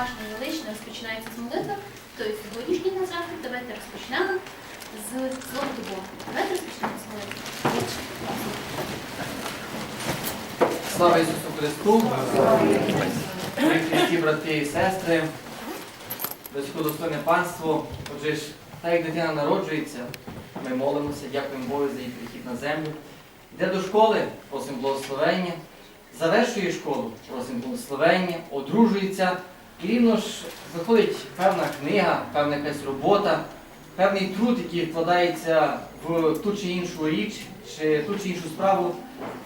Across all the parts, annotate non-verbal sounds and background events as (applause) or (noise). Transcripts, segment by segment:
поважно і розпочинається з молитви, то і сьогоднішній наш захід давайте розпочнемо з Слова до Бога. Давайте розпочнемо з молитви. Слава Ісусу Христу! Дорогі брати і сестри, високодостойне панство. Отже ж, так як дитина народжується, ми молимося, дякуємо Богу за її прихід на землю. Йде до школи, просимо благословення, завершує школу, просимо благословення, одружується. Рівно ж виходить певна книга, певна якась робота, певний труд, який вкладається в ту чи іншу річ, чи ту чи іншу справу.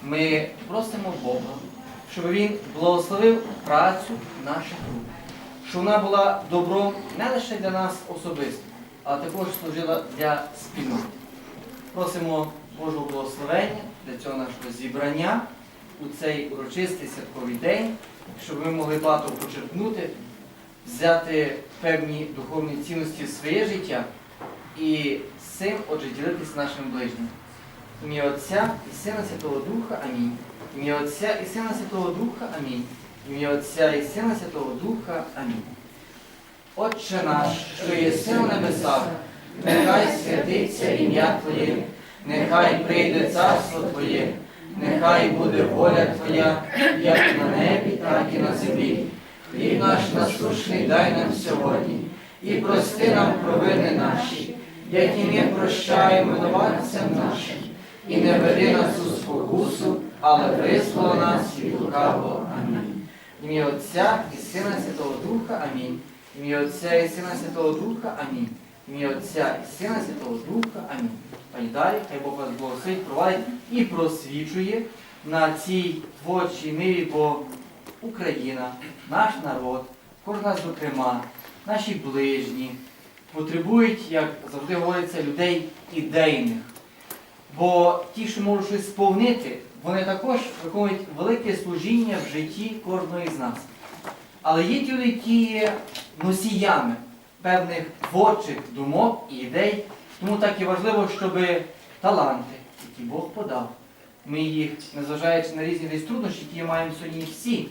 Ми просимо Бога, щоб Він благословив працю наших рук, щоб вона була добром не лише для нас особисто, а також служила для спільноти. Просимо Божого благословення для цього нашого зібрання у цей урочистий святковий день, щоб ми могли багато почерпнути, взяти певні духовні цінності в своє життя і з цим, отже, ділитися нашим ближнім. Ім'я Отця і Сина Святого Духа. Амінь. Ім'я Отця і Сина Святого Духа. Амінь. Ім'я Отця і Сина Святого Духа. Амінь. Отче наш, що єси на небесах, нехай святиться ім'я Твоє, нехай прийде царство Твоє, нехай буде воля Твоя, як на небі, так і на землі. Наш насущний дай нам сьогодні, і прости нам провини наші, як і ми прощаємо винуватцям нашим. І не веди нас у спокусу, але визволи нас від лукавого. Амінь. Ім'я Отця і Сина Святого Духа. Амінь. Ім'я Отця і Сина Святого Духа. Амінь. Ім'я Отця і Сина Святого Духа. Амінь. Пані далі, хай Бог вас благословить, провадить і просвічує на цій творчій ниві, бо Україна, наш народ, кожен нас зокрема, наші ближні потребують, як завжди говориться, людей ідейних. Бо ті, що можуть щось сповнити, вони також виконують велике служіння в житті кожного з нас. Але є ті люди, які є носіями певних творчих думок і ідей. Тому так і важливо, щоб таланти, які Бог подав, ми їх, незважаючи на різні десь труднощі, які маємо сьогодні всі,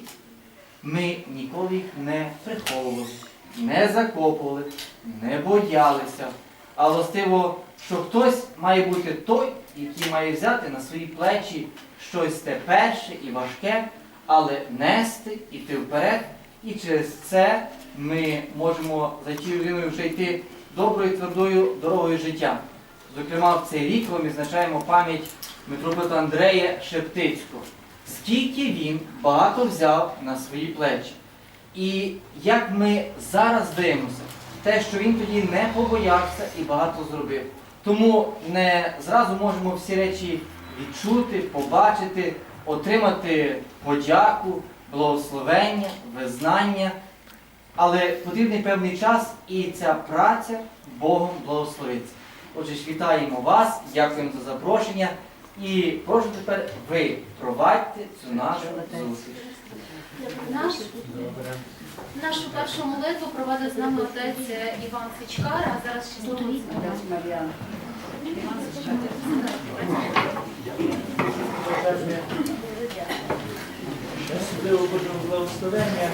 ми ніколи їх не приховували, не закопували, не боялися. А властиво, що хтось має бути той, який має взяти на свої плечі щось те перше і важке, але нести, іти вперед. І через це ми можемо за тією людиною вже йти доброю твердою дорогою життя. Зокрема, в цей рік ми відзначаємо пам'ять митрополита Андрея Шептицького. Скільки він багато взяв на свої плечі. І як ми зараз дивимося, те, що він тоді не побоявся і багато зробив. Тому не зразу можемо всі речі відчути, побачити, отримати подяку, благословення, визнання. Але потрібний певний час і ця праця Богом благословиться. Отже ж, вітаємо вас, дякуємо за запрошення і прошу тепер ви провадьте цю нашу зустріч. Наш, нашу першу молитву проводить з нами отець Іван Сичкар, а зараз ще слово Іван. Особливо Божого благословення.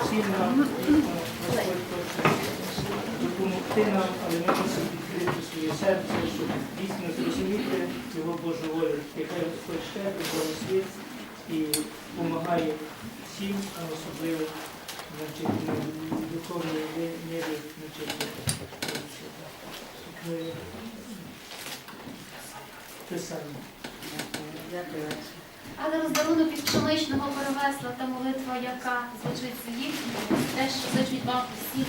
Всім нам, Господь хоче нам, але ми мусимо відкрити своє серце, щоб дійсно зрозуміти його Божу волю. Яхай Господь щедрий, благословить і допомагає всім, а особливо значить, на духовній мірі. Але роздарунок із пшеничного перевесла та молитва, яка звучить з їх, теж звучить вам усім.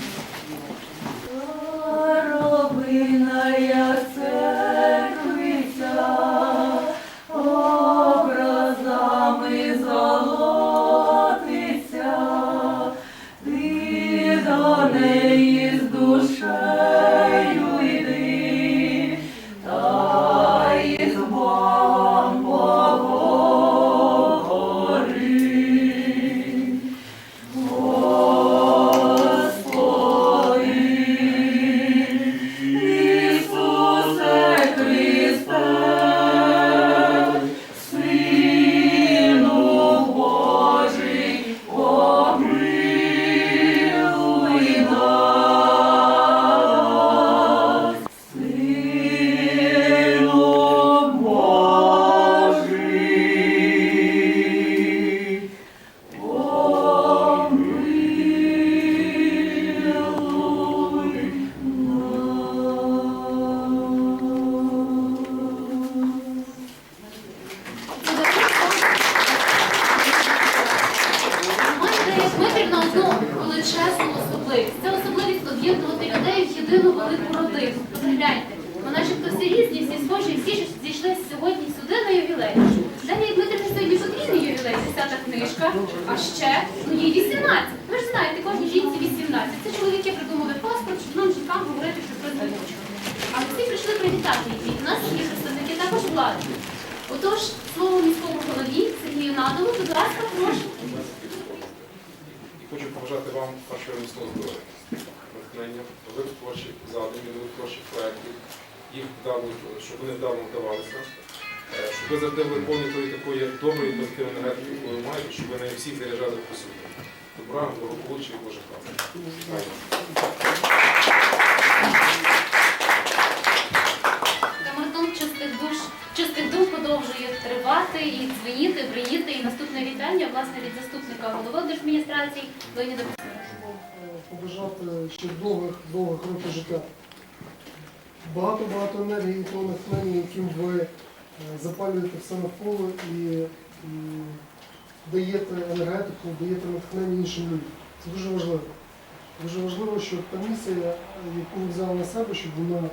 Золотиться, ти до неї з душею їх вдало, щоб вони вдало вдавалися, е, щоб ви завжди були повні тої такої доброї позитивної енергії, яку ви маєте, щоб ви на всіх заряджали по собі. Добра, благополуччя і Божих чистих дух продовжує тривати і дзвеніти, бриніти. І наступне вітання, власне, від заступника голови держадміністрації Леоніда Костянтина. побажати ще довгих, довгих років життя. Багато-багато енергії і того натхнення, яким ви е, запалюєте все навколо і даєте енергетику, даєте натхнення іншим людям. Це дуже важливо. Дуже важливо, щоб та місія, яку ви взяли на себе, щоб вона е,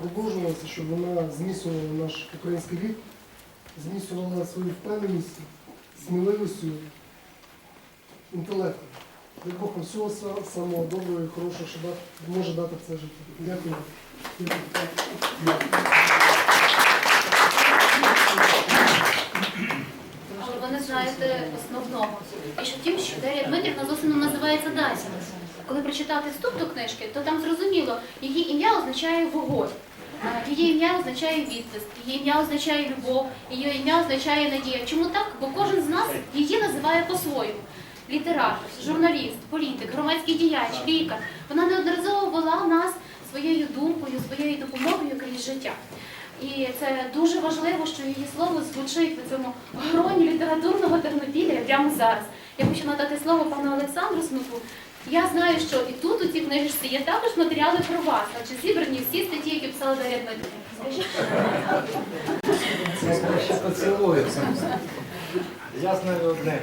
продовжувалася, щоб вона зміцнювала наш український рід, зміцнювала свою впевненість, сміливістю, інтелектом. Дай Бог вам всього самого доброго і хорошого, що може дати це життя. Дякую. Але ви не знаєте основного. І що втім, що Дар'я Дмитрівна зовсім називається Дася. Коли прочитати вступ до книжки, то там зрозуміло, її ім'я означає вогонь. Її ім'я означає відпуск, її ім'я означає любов, її ім'я означає надія. Чому так? Бо кожен з нас її називає по-своєму. Літератор, журналіст, політик, громадський діяч, лікар. Вона неодноразово вела нас своєю думкою, своєю допомогою крізь життя. І це дуже важливо, що її слово звучить на цьому гроні літературного Тернопілля прямо зараз. Я хочу надати слово пану Олександру Снупу. Я знаю, що і тут у цій книжці є також матеріали про вас, адже зібрані всі статті, які писала Дар'я Дмитрівна. Скажіть. Я знаю одне.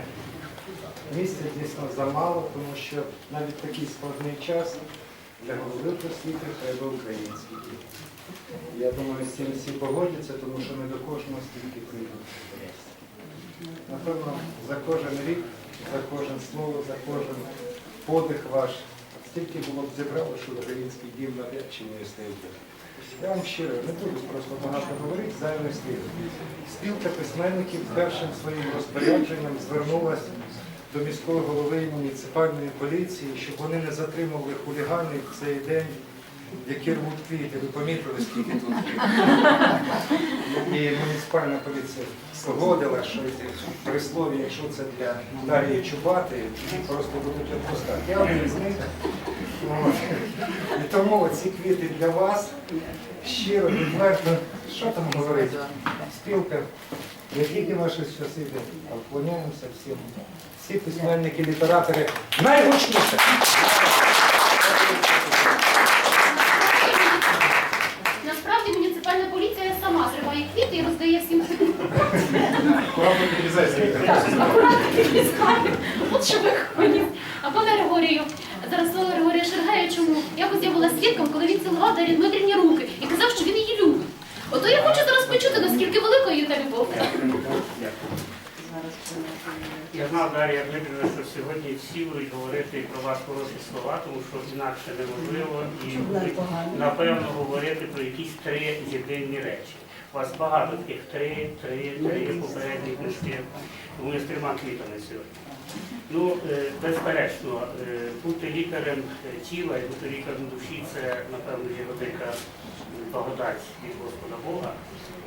Місця дійсно замало, тому що навіть такий складний час для голови просвіти треба український. Я думаю, з цим всі погодяться, тому що не до кожного стільки прийдуть. Напевно, за кожен рік, за кожен слово, за кожен подих ваш, стільки було б зібрало, що український дім навряд чи не існує. Я вам щиро не буду просто багато говорити, зайвих слів. Спілка письменників першим своїм розпорядженням звернулася до міського голови і муніципальної поліції, щоб вони не затримували хуліганів в цей день, які рвуть квіти. Ви помітили, скільки тут і муніципальна поліція погодила, що ці прислові, якщо це для Дар'ї Чубати, просто будуть відпускати. Я один з них. І тому ці квіти для вас щиро, відверто, що там говорити? Спілка, тільки ваші щасливі, а вклоняємося всім. Всі письменники, літератори найгучніше. Насправді муніципальна поліція сама зриває квіти і роздає всім Акуратно підрізайте. акуратно. От що виходить. А пане Григорію, зараз слово Григорія Шергея, чому якось я була свідком, коли він цілував Дар'ї Дмитрівні руки і казав, що він її любить. Ото я хочу зараз почути, наскільки великою та любов. Я знав, Дар'я Дмитрівна, що сьогодні всі будуть говорити про вас хороші слова, тому що інакше неможливо і будуть, напевно, говорити про якісь три єдині речі. У вас багато таких три, три, три попередні книжки. Тому я з трьома квітами сьогодні. Ну, е, безперечно, е, бути лікарем тіла і бути лікарем душі це, напевно, є велика благодать від Господа Бога.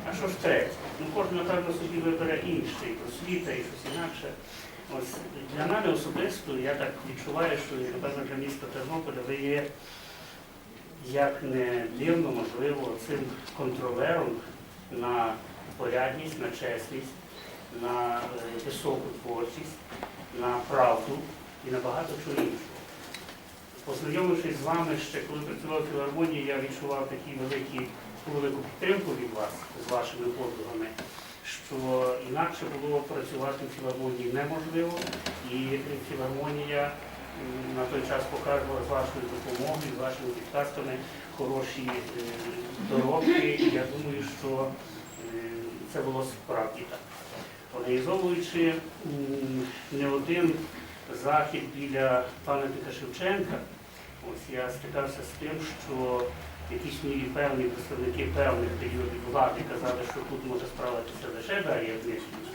А що ж третє? Ну, кожен, напевно, собі вибере інше, і просвіта, і щось інакше. Ось для мене особисто я так відчуваю, що напевно для міста Тернополя ви є, як не дивно, можливо, цим контролером на порядність, на чесність, на е, високу творчість, на правду і на багато чого іншого. Познайомившись з вами ще коли працював в філармонії, я відчував такі великі, велику підтримку від вас з вашими подругами, що інакше було працювати в філармонії неможливо, і філармонія на той час показувала з вашою допомогою, з вашими підказками хороші е, доробки. І я думаю, що це було справді так. Організовуючи не один захід біля пам'ятника Шевченка, ось я стикався з тим, що в якійсь мірі певні представники певних періодів влади казали, що тут може справитися лише Дар'я Дмитрівна.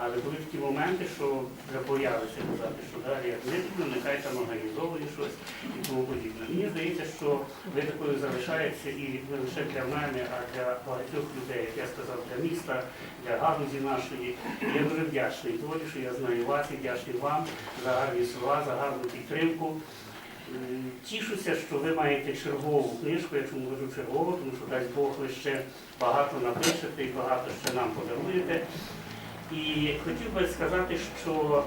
Але були такі моменти, що вже боялися казати, що Дар'я Дмитрівна, нехай там організовує щось і тому подібне. Мені здається, що ви такою залишається і не лише для мене, а для багатьох людей, як я сказав, для міста, для галузі нашої. Я дуже вдячний долі, що я знаю вас і вдячний вам за гарні слова, за гарну підтримку. Тішуся, що ви маєте чергову книжку, я чому кажу чергову, тому що дасть Бог ви ще багато напишете і багато ще нам подаруєте. І хотів би сказати, що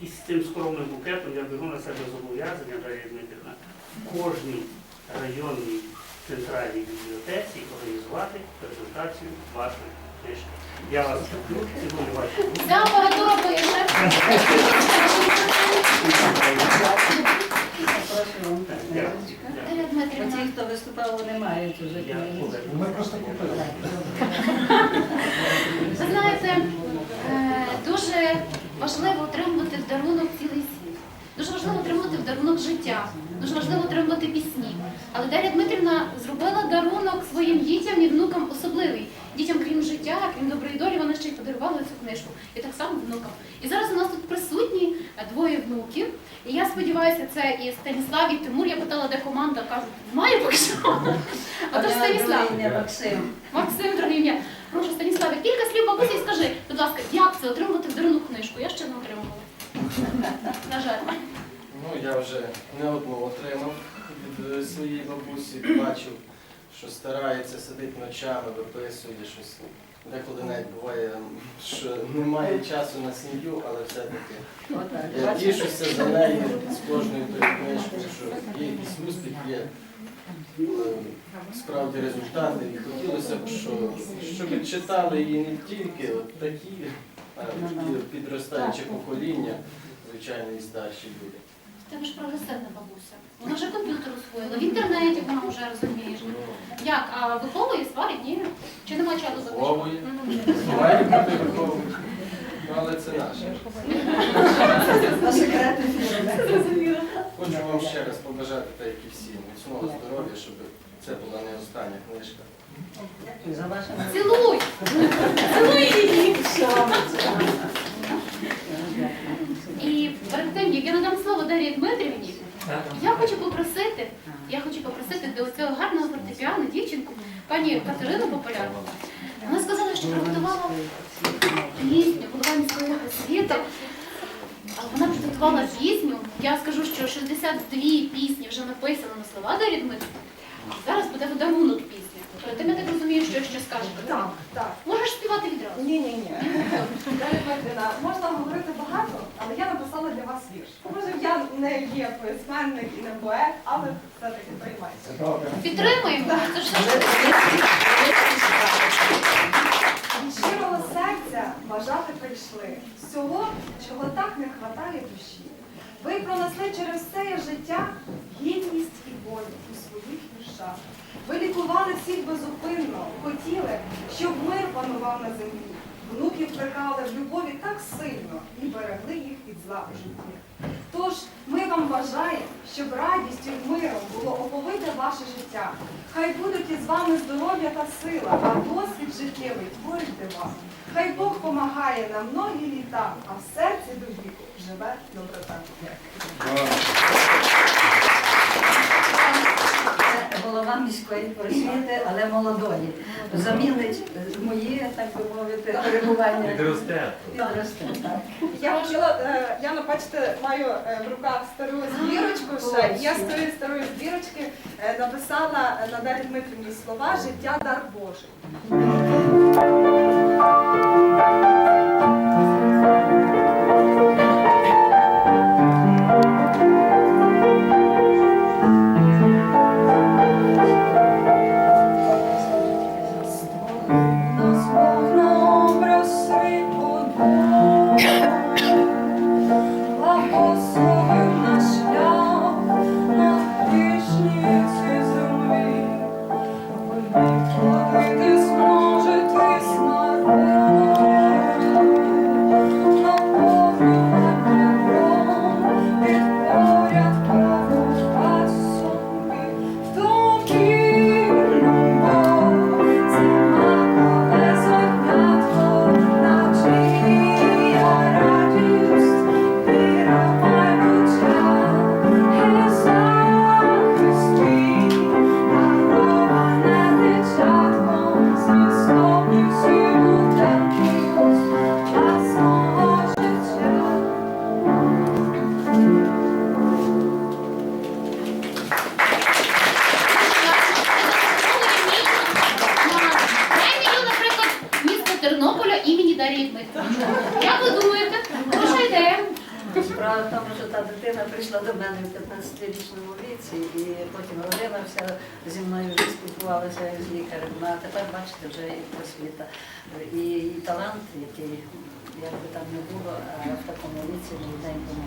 із цим скромним букетом я беру на себе зобов'язання Дар'я Дмитрівна в кожній районній центральній бібліотеці організувати презентацію вашої книжки. Я вас люблю, цілую ваші (laughs) Ті, хто виступав, вони мають вже. Ми просто купили. Ви знаєте, е, дуже важливо отримувати в дарунок цілий світ. Дуже важливо отримувати в дарунок життя. Дуже важливо отримувати пісні. Але Дар'я Дмитрівна зробила дарунок своїм дітям і внукам особливий. Дітям, крім життя, крім доброї долі, вона ще й подарувала цю книжку. І так само внукам. І зараз у нас тут присутні е, двоє внуків. І я сподіваюся, це і Станіслав, і Тимур. Я питала, де команда, кажуть, немає поки що. Отож, Станіслав. Максим. Максим, ім'я. Прошу, Станіславе, кілька слів бабусі і скажи, будь ласка, як це отримувати в дарунок книжку? Я ще не отримувала. На жаль. Ну, я вже не одну отримав від е, своєї бабусі, бачив, що старається, сидить ночами, виписує щось. Деколи навіть буває, що немає часу на сім'ю, але все-таки я тішуся за нею з кожною тою книжкою, що є якийсь успіх, є е, справді результати. І хотілося б, що, щоб читали її не тільки от такі, а й підростаюче покоління, звичайно, і старші люди. Тебе ж прогресивна бабуся. Вона вже комп'ютер в інтернеті вона вже розумієш. Як? А виховує, сварить? Ні? Чи немає часу за Виховує. Мгм. Бути виховують. Ну, але це наше. На секрети. Хочу вам ще раз побажати, так як і всі, міцного здоров'я, щоб це була не остання книжка. Дякую за ваше Цілуй! Цілуй її! І перед тим, як я надам слово Дар'ї Дмитрівні, я хочу попросити, я хочу попросити до цього гарного фортепіано дівчинку, пані Катерину Популярну. Вона сказала, що приготувала пісню, голова міської освіти. Вона приготувала пісню. Я скажу, що 62 пісні вже написано на слова до Дмитрівни. Зараз буде подарунок пісні. Перед тим, я так розумію, що ще скажете. Так, так. Можеш співати відразу. Ні, ні, ні. Можна говорити багато, але я написала для вас вірш. Може, я не є письменник і не поет, але все-таки приймайте. Підтримуємо. Це ж все. Від щирого серця бажати прийшли всього, чого так не хватає душі. Ви пронесли через все життя гідність і боль у своїх віршах. Ви лікували всіх безупинно, хотіли, щоб мир панував на землі. Внуків плекали в любові так сильно і берегли їх від зла у житті. Тож ми вам бажаємо, щоб радістю і миром було оповите ваше життя. Хай будуть із вами здоров'я та сила, а досвід життєвий творить дива. Хай Бог помагає на многі літа, а в серці до віку живе доброта. Голова міської просвіти, але молодої. Замінить мої, так би мовити, перебування. Підросте. Підросте, так. Я хотіла, е, Яна, бачите, маю е, в руках стару збірочку ще. і Я з тої старої збірочки е, написала е, на Дар'ї Дмитрівні слова Життя дар Божий. Бачите, вже і просвіта. І, і талант, який як би там не було, а в такому віці молоденькому,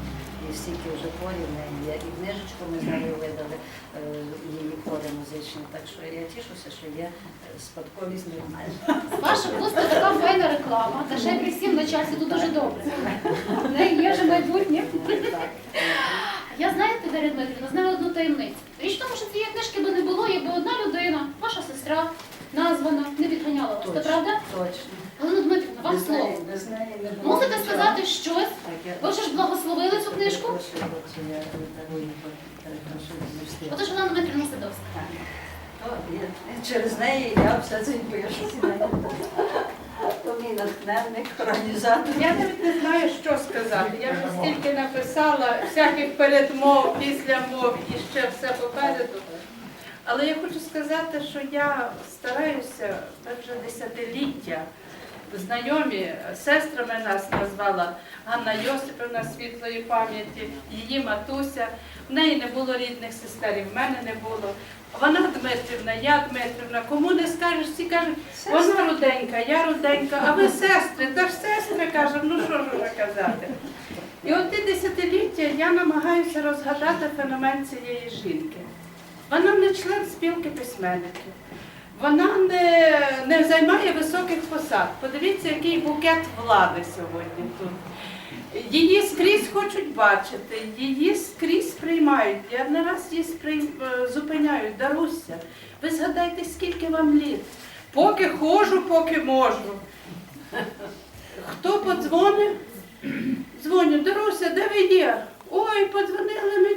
і стільки вже творів в неї є. І книжечку ми з нею видали, е, її твори музичні. Так що я тішуся, що є е, спадковість нормальна. Ваша просто така файна реклама. Та ще як всім на часі тут дуже добре. В неї є вже майбутнє. Я знаєте, Дар'я Дмитрівна, знаю одну таємницю. Річ в тому, що цієї книжки би не було, якби одна людина, ваша сестра, названа, не відганяла вас. Це Точно. Галина Дмитрівна, вам Без слово. неї, без неї не було Мусите нічого. сказати щось. Так, я- Ви вже ж благословили цю книжку? Перепрошую, от я дарую, перепрошую, не встигла. Отож, Галина Дмитрівна. То є- Через неї я все це і пишу. То мій натхненник, організатор. Я навіть не знаю, що сказати. Я вже стільки написала всяких передмов, післямов і ще все попереду. Але я хочу сказати, що я стараюся вже десятиліття. Знайомі сестрами нас назвала Ганна Йосипівна світлої пам'яті, її матуся. В неї не було рідних сестер, і в мене не було. Вона Дмитрівна, я Дмитрівна. Кому не скажеш, всі кажуть, вона руденька, я руденька, а ви сестри, та ж сестри кажемо, ну що ж уже казати. І от ті десятиліття я намагаюся розгадати феномен цієї жінки. Вона не член спілки письменників. Вона не, не займає високих посад. Подивіться, який букет влади сьогодні тут. Її скрізь хочуть бачити, її скрізь приймають. Я не раз її сприй... е, зупиняю, Даруся. Ви згадайте, скільки вам літ. Поки ходжу, поки можу. Хто подзвонив? Дзвоню, Даруся, де ви є? Ой, подзвонили мені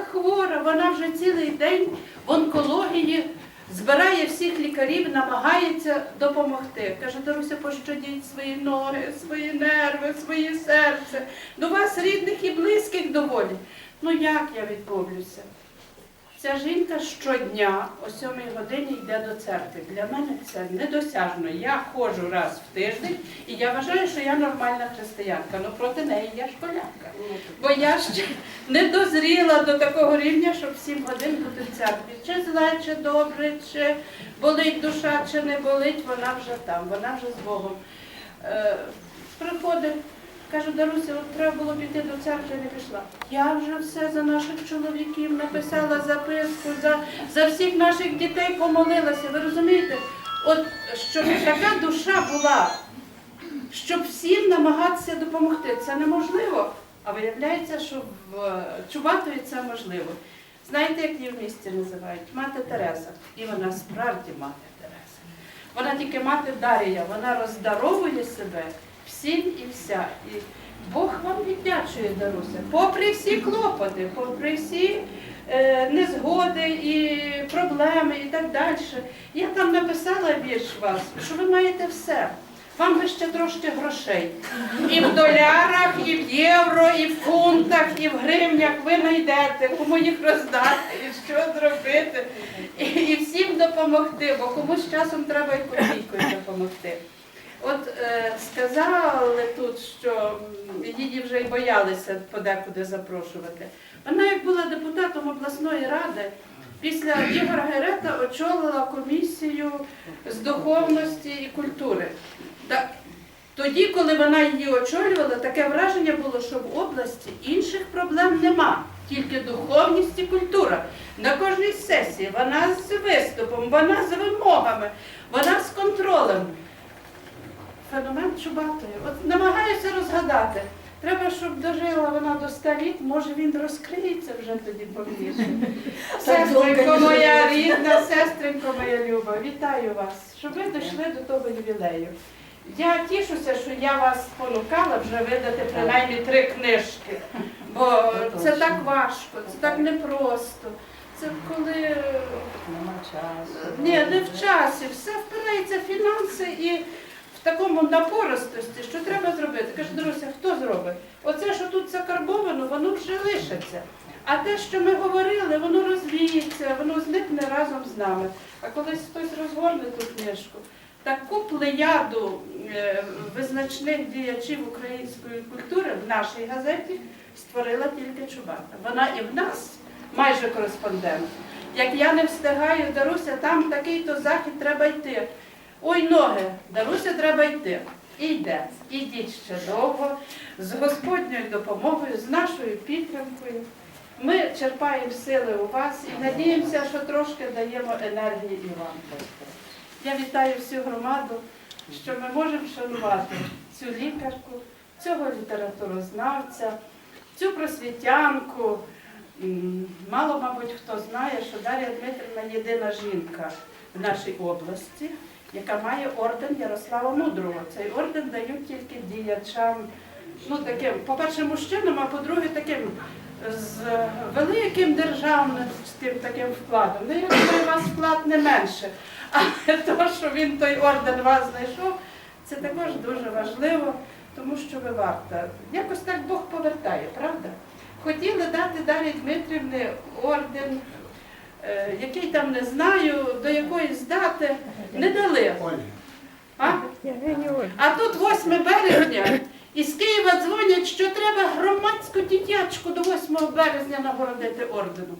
там хвора. Вона вже цілий день в онкології збирає всіх лікарів, намагається допомогти. Каже, Даруся, пощадіть свої ноги, свої нерви, своє серце. До вас рідних і близьких доволі. Ну як я відмовлюся? Ця жінка щодня о 7 годині йде до церкви. Для мене це недосяжно. Я ходжу раз в тиждень і я вважаю, що я нормальна християнка. Ну проти неї я школярка. Бо я ще не дозріла до такого рівня, щоб 7 годин бути в церкві. Чи зле, чи добре, чи болить душа, чи не болить, вона вже там, вона вже з Богом. Е, приходить. Кажу, Даруся, от треба було піти до церкви, не пішла. Я вже все за наших чоловіків написала записку, за, за всіх наших дітей помолилася. Ви розумієте? От щоб така душа була, щоб всім намагатися допомогти. Це неможливо. А виявляється, що в Чубатові це можливо. Знаєте, як її в місті називають? Мати Тереза. І вона справді мати Тереза. Вона тільки мати Дарія, вона роздаровує себе всім і вся. І Бог вам віддячує, Даруся. Попри всі клопоти, попри всі е, незгоди і проблеми і так далі. Я там написала вірш вас, що ви маєте все. Вам би ще трошки грошей. І в долярах, і в євро, і в фунтах, і в гривнях ви знайдете, кому їх роздати, і що зробити, і, і всім допомогти, бо комусь часом треба і копійкою допомогти. От е, сказали тут, що її вже й боялися подекуди запрошувати. Вона, як була депутатом обласної ради, після Ігора Герета очолила комісію з духовності і культури. Так, тоді, коли вона її очолювала, таке враження було, що в області інших проблем нема, тільки духовність і культура. На кожній сесії вона з виступом, вона з вимогами, вона з контролем. Феномен Чубатої. От намагаюся розгадати. Треба, щоб дожила вона до 100 літ, може він розкриється вже тоді повніше. Сестринко моя рідна, сестринко моя люба, вітаю вас, щоб ви дійшли до того ювілею. Я тішуся, що я вас спонукала вже видати принаймні три книжки, бо це так важко, це так непросто. Це коли Нема часу. ні, не в часі, все впирається в фінанси і в такому напористості, що треба зробити. Каже, Друзі, хто зробить? Оце, що тут закарбовано, воно вже лишиться. А те, що ми говорили, воно розвіється, воно зникне разом з нами. А колись хтось розгорне ту книжку, таку плеяду е, визначних діячів української культури в нашій газеті створила тільки Чубата. Вона і в нас майже кореспондент. Як я не встигаю, Даруся, там такий-то захід треба йти. Ой, ноги, Даруся, треба йти. І йде. Ідіть ще довго, з Господньою допомогою, з нашою підтримкою. Ми черпаємо сили у вас і надіємося, що трошки даємо енергії і вам. Я вітаю всю громаду, що ми можемо шанувати цю лікарку, цього літературознавця, цю просвітянку. Мало, мабуть, хто знає, що Дар'я Дмитрівна єдина жінка в нашій області, яка має орден Ярослава Мудрого. Цей орден дають тільки діячам, ну таким, по-перше, мужчинам, а по-друге, таким з великим державницьким таким вкладом. Ну, я думаю, у вас вклад не менше. Але (laughs) то, що він той орден вас знайшов, це також дуже важливо, тому що ви варта. Якось так Бог повертає, правда? Хотіли дати Дар'ї Дмитрівні орден, який там не знаю, до якоїсь дати, не дали. А? а тут 8 березня, і з Києва дзвонять, що треба громадську дитячку до 8 березня нагородити орденом.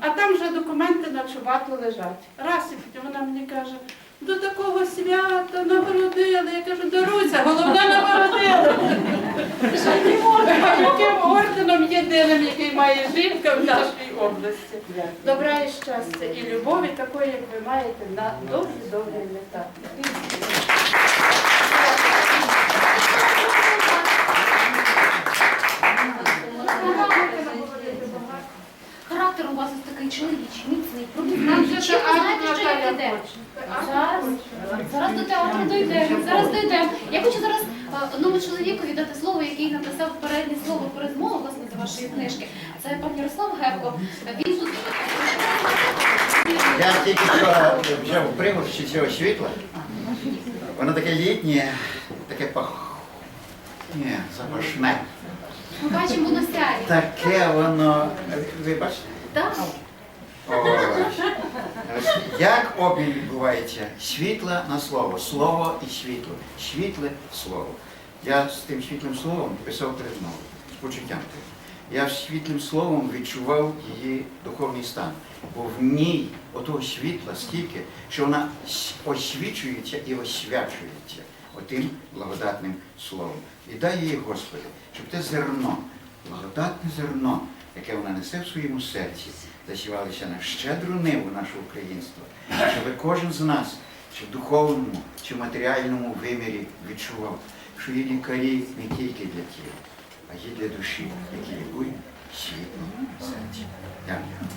А там вже документи на чубату лежать. Раз і вона мені каже, до такого свята нагородили. Я кажу, даруйся, головне нагородили. Яким орденом єдиним, який має жінка в нашій області. Добра і щастя і любові такої, як ви маєте на довгі-довгі літа. Характер у вас ось такий чоловічий, міцний, Нам продуктивний. вже Чим ви театр знаєте, що Наталя як іде? хоче. Зараз, зараз до театру дійдемо, зараз дійдемо. Я хочу зараз е, одному чоловікові дати слово, який написав переднє слово передмову власне до вашої книжки. Це пан Ярослав Гевко. Він тут Я тільки що взяв примуші цього світла. Воно таке літнє, таке пах... Ні, запашне. ми бачимо воно сяє. Таке воно. Ви бачите? Так? Ось. Як обмін відбувається? Світло на слово, слово і світло. Світле слово. Я з тим світлим словом писав передмову, з почуттям. Я світлим словом відчував її духовний стан. Бо в ній отого світла стільки, що вона освічується і освячується отим благодатним словом. І дай їй, Господи, щоб те зерно, благодатне зерно, яке вона несе в своєму серці, засівалися на щедру ниву нашого українства, щоб кожен з нас, чи в духовному, чи в матеріальному вимірі відчував, що є лікарі не тільки для тіла, а є для душі, які лікує світло серці. Дякую.